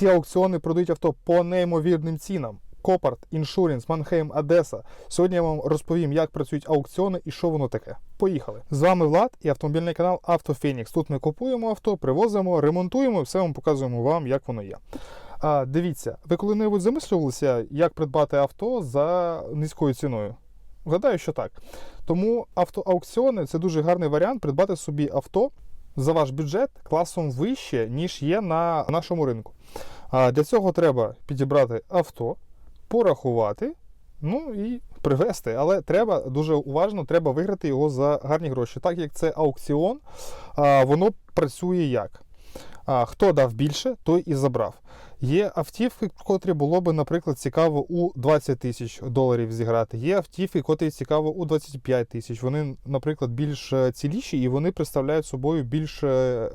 Ці аукціони продають авто по неймовірним цінам. Копарт, Іншурінс, Манхейм, Одеса. Сьогодні я вам розповім, як працюють аукціони і що воно таке. Поїхали! З вами Влад і автомобільний канал Автофенікс. Тут ми купуємо авто, привозимо, ремонтуємо, і все вам показуємо вам, як воно є. А, дивіться, ви коли-небудь замислювалися, як придбати авто за низькою ціною? Гадаю, що так. Тому автоаукціони це дуже гарний варіант придбати собі авто за ваш бюджет класом вище, ніж є на нашому ринку. Для цього треба підібрати авто, порахувати, ну і привезти. Але треба дуже уважно, треба виграти його за гарні гроші. Так як це аукціон, воно працює як? Хто дав більше, той і забрав. Є автівки, котрі було би, наприклад, цікаво у 20 тисяч доларів зіграти. Є автівки, котрі цікаво у 25 тисяч. Вони, наприклад, більш е, ціліші і вони представляють собою більш е,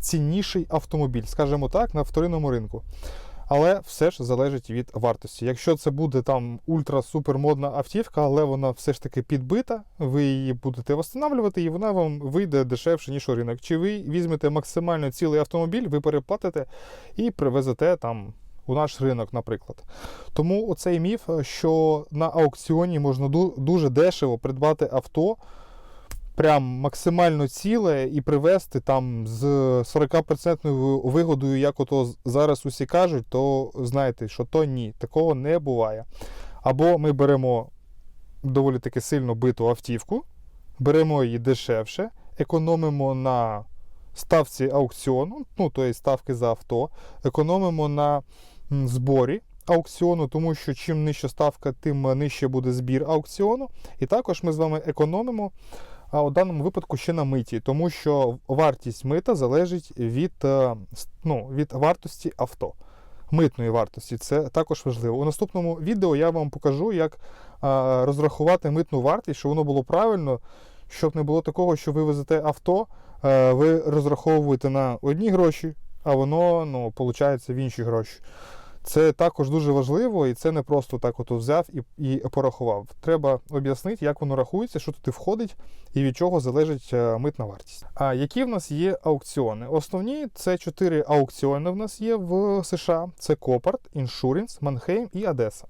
цінніший автомобіль, скажімо так, на вторинному ринку. Але все ж залежить від вартості. Якщо це буде там ультра-супермодна автівка, але вона все ж таки підбита, ви її будете встановлювати, і вона вам вийде дешевше, ніж у ринок. Чи ви візьмете максимально цілий автомобіль, ви переплатите і привезете там у наш ринок, наприклад. Тому оцей міф, що на аукціоні можна ду- дуже дешево придбати авто. Прям максимально ціле і привезти там з 40% вигодою, як ото зараз усі кажуть, то знаєте, що то ні, такого не буває. Або ми беремо доволі таки сильно биту автівку, беремо її дешевше, економимо на ставці аукціону, ну тобто ставки за авто, економимо на зборі аукціону, тому що чим нижча ставка, тим нижче буде збір аукціону. І також ми з вами економимо а у даному випадку ще на миті, тому що вартість мита залежить від, е, ну, від вартості авто. Митної вартості, це також важливо. У наступному відео я вам покажу, як а, розрахувати митну вартість, щоб воно було правильно, щоб не було такого, що ви везете авто, е, ви розраховуєте на одні гроші, а воно ну, виходить в інші гроші. Це також дуже важливо, і це не просто так от взяв і, і порахував. Треба об'яснити, як воно рахується, що туди входить і від чого залежить е, митна вартість. А які в нас є аукціони? Основні це чотири аукціони в нас є в США: це Копарт, Іншурінс, Манхейм і Одеса.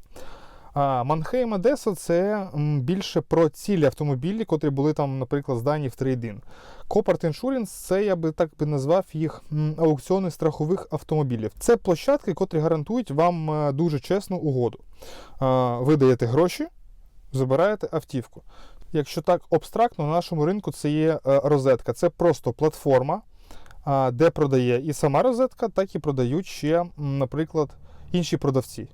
Манхейм Одеса це більше про цілі автомобілі, котрі були там, наприклад, здані в трейдин. Копарт Insurance – це я би так би назвав їх аукціони страхових автомобілів. Це площадки, котрі гарантують вам е, дуже чесну угоду. Ви даєте гроші, забираєте автівку. Якщо так абстрактно, на нашому ринку це є е, розетка. Це просто платформа, де продає і сама розетка, так і продають ще, наприклад, інші продавці.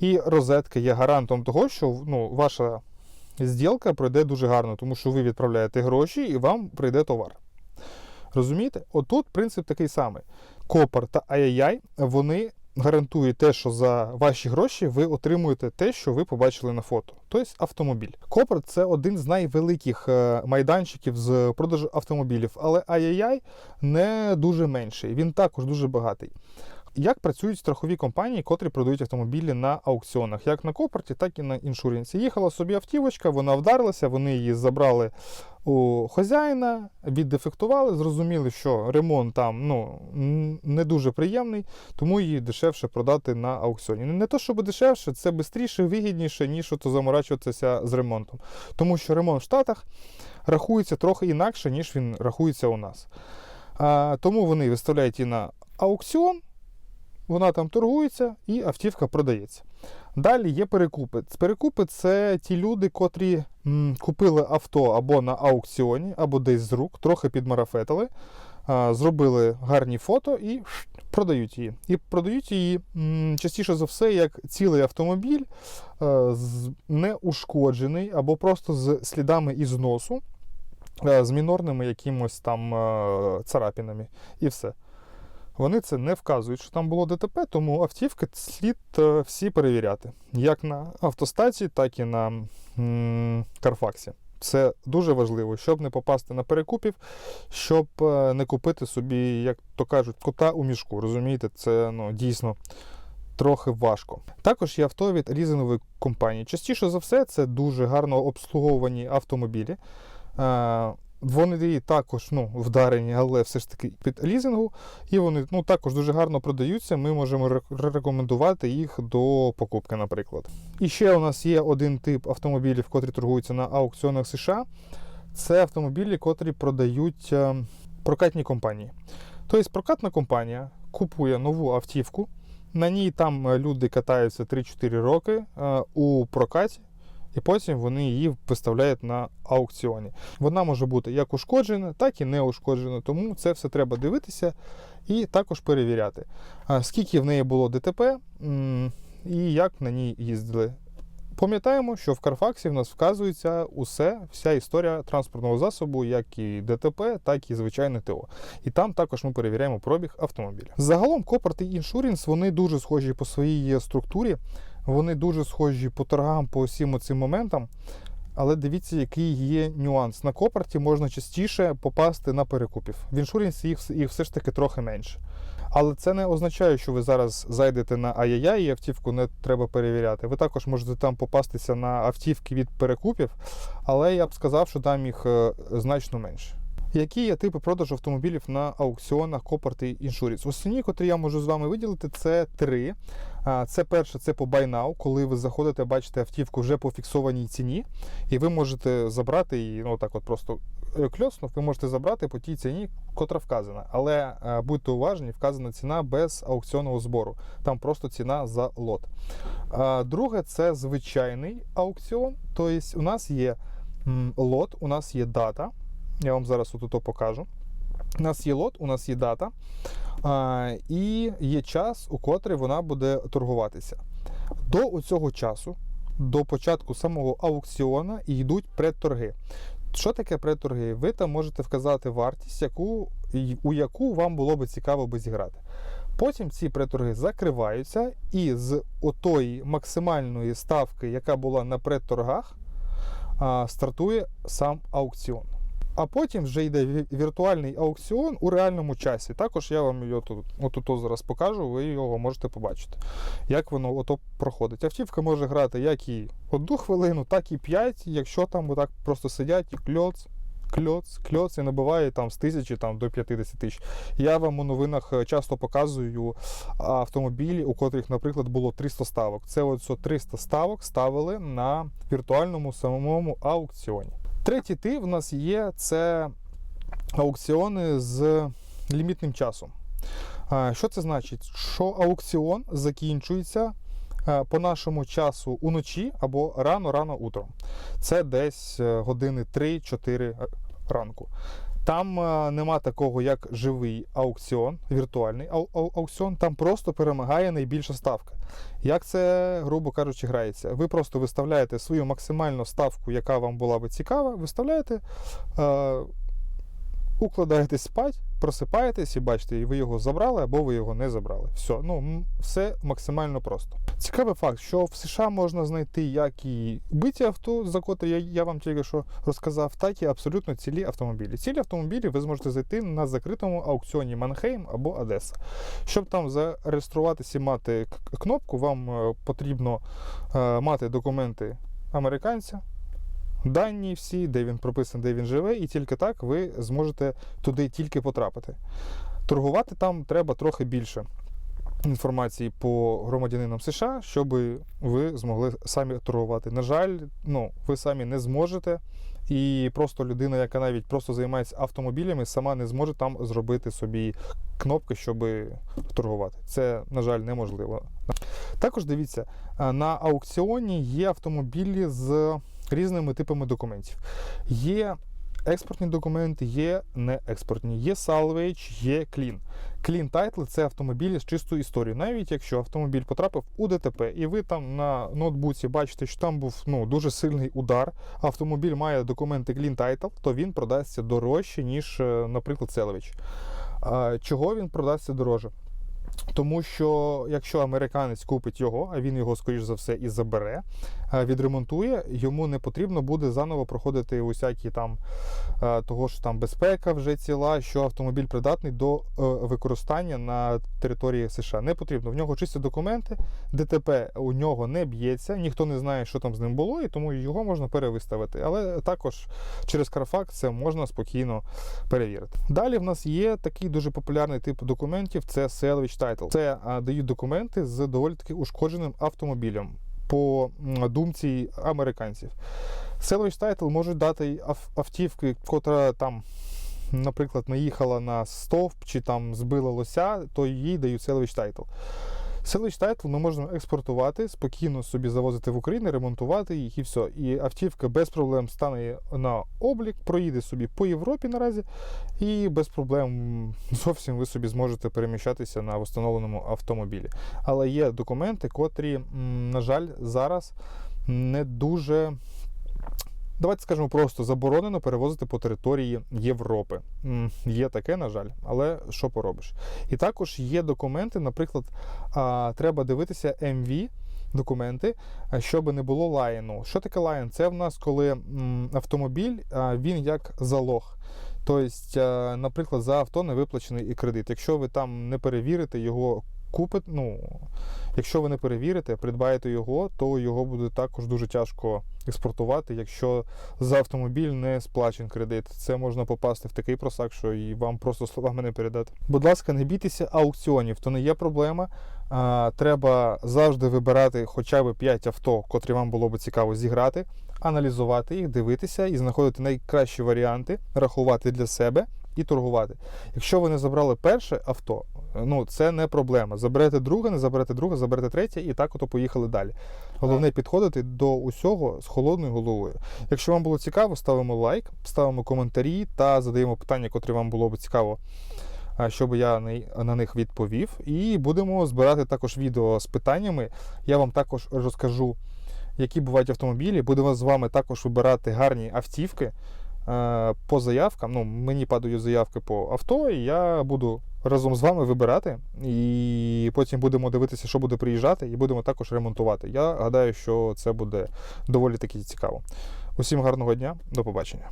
І розетка є гарантом того, що ну, ваша зділка пройде дуже гарно, тому що ви відправляєте гроші і вам прийде товар. Розумієте? Отут принцип такий самий. Копар та Ай-Яй, вони гарантують те, що за ваші гроші ви отримуєте те, що ви побачили на фото, тобто автомобіль. Копар це один з найвеликих е, майданчиків з продажу автомобілів, але Ай-Яй не дуже менший, він також дуже багатий. Як працюють страхові компанії, котрі продають автомобілі на аукціонах, як на Копарті, так і на іншурінсі. Їхала собі автівочка, вона вдарилася, вони її забрали у хазяїна, віддефектували, зрозуміли, що ремонт там ну, не дуже приємний, тому її дешевше продати на аукціоні. Не то, щоб дешевше, це швидше, вигідніше, ніж ото заморачуватися з ремонтом. Тому що ремонт в Штатах рахується трохи інакше, ніж він рахується у нас. А, тому вони виставляють її на аукціон, вона там торгується і автівка продається. Далі є перекупи. Перекупи це ті люди, котрі м, купили авто або на аукціоні, або десь з рук, трохи підмарафетили, а, зробили гарні фото і продають її. І продають її м, частіше за все як цілий автомобіль, е, з- неушкоджений або просто з слідами із носу, е, з мінорними якимось там царапінами. І все. Вони це не вказують, що там було ДТП, тому автівки слід е, всі перевіряти. Як на автостації, так і на Карфаксі. Це дуже важливо, щоб не попасти на перекупів, щоб е, не купити собі, як то кажуть, кота у мішку. Розумієте, це ну, дійсно трохи важко. Також є авто від лізингової компанії. Частіше за все, це дуже гарно обслуговувані автомобілі. Вони також ну, вдарені, але все ж таки під лізингу, і вони ну, також дуже гарно продаються. Ми можемо рекомендувати їх до покупки, наприклад. І ще у нас є один тип автомобілів, котрі торгуються на аукціонах США. Це автомобілі, котрі продають е, прокатні компанії. Тобто прокатна компанія купує нову автівку, на ній там е, люди катаються 3-4 роки е, у прокаті, і потім вони її виставляють на аукціоні. Вона може бути як ушкоджена, так і не ушкоджена. Тому це все треба дивитися і також перевіряти, скільки в неї було ДТП і як на ній їздили. Пам'ятаємо, що в Карфаксі в нас вказується усе, вся історія транспортного засобу, як і ДТП, так і звичайне ТО. І там також ми перевіряємо пробіг автомобіля. Загалом Копорт і іншурінс вони дуже схожі по своїй структурі, вони дуже схожі по торгам, по всім цим моментам. Але дивіться, який є нюанс. На Копорті можна частіше попасти на перекупів. В іншурінсі їх, їх все ж таки трохи менше. Але це не означає, що ви зараз зайдете на АЯЯ і автівку не треба перевіряти. Ви також можете там попастися на автівки від перекупів, але я б сказав, що там їх е, значно менше. Які є типи продажу автомобілів на аукціонах Копорт і Іншуріс? Основні, котрі я можу з вами виділити, це три. Це перше, це по Buy Now, коли ви заходите, бачите автівку вже по фіксованій ціні, і ви можете забрати її, ну так от просто е, кльоснув, ви можете забрати по тій ціні, котра вказана. Але е, будьте уважні, вказана ціна без аукціонного збору. Там просто ціна за лот. Друге, це звичайний аукціон. Тобто у нас є лот, у нас є дата. Я вам зараз отут покажу. У нас є лот, у нас є дата, і є час, у котрий вона буде торгуватися. До цього часу, до початку самого аукціона, йдуть предторги. Що таке предторги? Ви там можете вказати вартість, яку, у яку вам було би цікаво би зіграти. Потім ці предторги закриваються, і з отої максимальної ставки, яка була на предторгах, стартує сам аукціон. А потім вже йде віртуальний аукціон у реальному часі. Також я вам його тут отут зараз покажу, ви його можете побачити, як воно ото проходить. Автівка може грати як і одну хвилину, так і п'ять, якщо там отак просто сидять і кльоц. Кльоц, кльоц і набиває там з тисячі там, до 50 тисяч. Я вам у новинах е, часто показую автомобілі, у котрих, наприклад, було 300 ставок. Це от 300 ставок ставили на віртуальному самому аукціоні. Третій тип в нас є це аукціони з лімітним часом. Що це значить? Що аукціон закінчується е, по нашому часу уночі або рано-рано утром. Це десь е, години 3-4 ранку. Там е, нема такого, як живий аукціон, віртуальний ау- ау- аукціон, там просто перемагає найбільша ставка. Як це, грубо кажучи, грається? Ви просто виставляєте свою максимальну ставку, яка вам була би цікава, виставляєте, е, укладаєтесь спать, просипаєтесь і бачите, і ви його забрали або ви його не забрали. Все, ну все максимально просто. Цікавий факт, що в США можна знайти як і биті авто, за котрі я, я вам тільки що розказав, так і абсолютно цілі автомобілі. Цілі автомобілі ви зможете зайти на закритому аукціоні Манхейм або Одеса. Щоб там зареєструватися і мати кнопку, вам е, потрібно е, мати документи американця. Дані всі, де він прописаний, де він живе, і тільки так ви зможете туди тільки потрапити. Торгувати там треба трохи більше інформації по громадянинам США, щоб ви змогли самі торгувати. На жаль, ну, ви самі не зможете. І просто людина, яка навіть просто займається автомобілями, сама не зможе там зробити собі кнопки, щоб торгувати. Це, на жаль, неможливо. Також дивіться, на аукціоні є автомобілі з різними типами документів. Є експортні документи, є неекспортні, є salvage, є clean. Clean title – це автомобілі з чистою історією. Навіть якщо автомобіль потрапив у ДТП, і ви там на ноутбуці бачите, що там був ну, дуже сильний удар, автомобіль має документи Clean Title, то він продасться дорожче, ніж, е, наприклад, salvage. Чого він продасться дорожче? Тому що якщо американець купить його, а він його, скоріш за все, і забере, е, відремонтує, йому не потрібно буде заново проходити усякі там е, того, що там безпека вже ціла, що автомобіль придатний до е, використання на території США. Не потрібно. В нього чисті документи, ДТП у нього не б'ється, ніхто не знає, що там з ним було, і тому його можна перевиставити. Але також через Carfax це можна спокійно перевірити. Далі в нас є такий дуже популярний тип документів: це Salvage Title. Це дають документи з доволі таки ушкодженим автомобілем. По думці американців. Salvage Title можуть дати автівки, котра там, наприклад, наїхала на стовп чи там збила лося, то їй дають Salvage Title. Salvage Тайтл ми можемо експортувати, спокійно собі завозити в Україну, ремонтувати їх і все. І автівка без проблем стане на облік, проїде собі по Європі наразі, і без проблем зовсім ви собі зможете переміщатися на встановленому автомобілі. Але є документи, котрі, на жаль, зараз не дуже. Давайте скажемо просто заборонено перевозити по території Європи. Є таке, на жаль, але що поробиш? І також є документи, наприклад, треба дивитися MV документи, щоб не було лайну. Що таке лайн? Це в нас коли автомобіль він як залог. Тобто, наприклад, за авто не виплачений і кредит. Якщо ви там не перевірите його купите, ну, якщо ви не перевірите, придбаєте його, то його буде також дуже тяжко експортувати, якщо за автомобіль не сплачен кредит. Це можна попасти в такий просак, що і вам просто словами не передати. Будь ласка, не бійтеся аукціонів, то не є проблема. А, треба завжди вибирати хоча б 5 авто, котрі вам було б цікаво зіграти, аналізувати їх, дивитися і знаходити найкращі варіанти, рахувати для себе і торгувати. Якщо ви не забрали перше авто, ну це не проблема. Заберете друге, не заберете друге, заберете третє, і так ото поїхали далі. Головне підходити до усього з холодною головою. Якщо вам було цікаво, ставимо лайк, ставимо коментарі та задаємо питання, котрі вам було б цікаво, щоб я на- них відповів. І будемо збирати також відео з питаннями. Я вам також розкажу, які бувають автомобілі. Будемо з вами також вибирати гарні автівки по заявкам. Ну, мені падають заявки по авто, і я буду разом з вами вибирати. І потім будемо дивитися, що буде приїжджати, і будемо також ремонтувати. Я гадаю, що це буде доволі таки цікаво. Усім гарного дня, до побачення.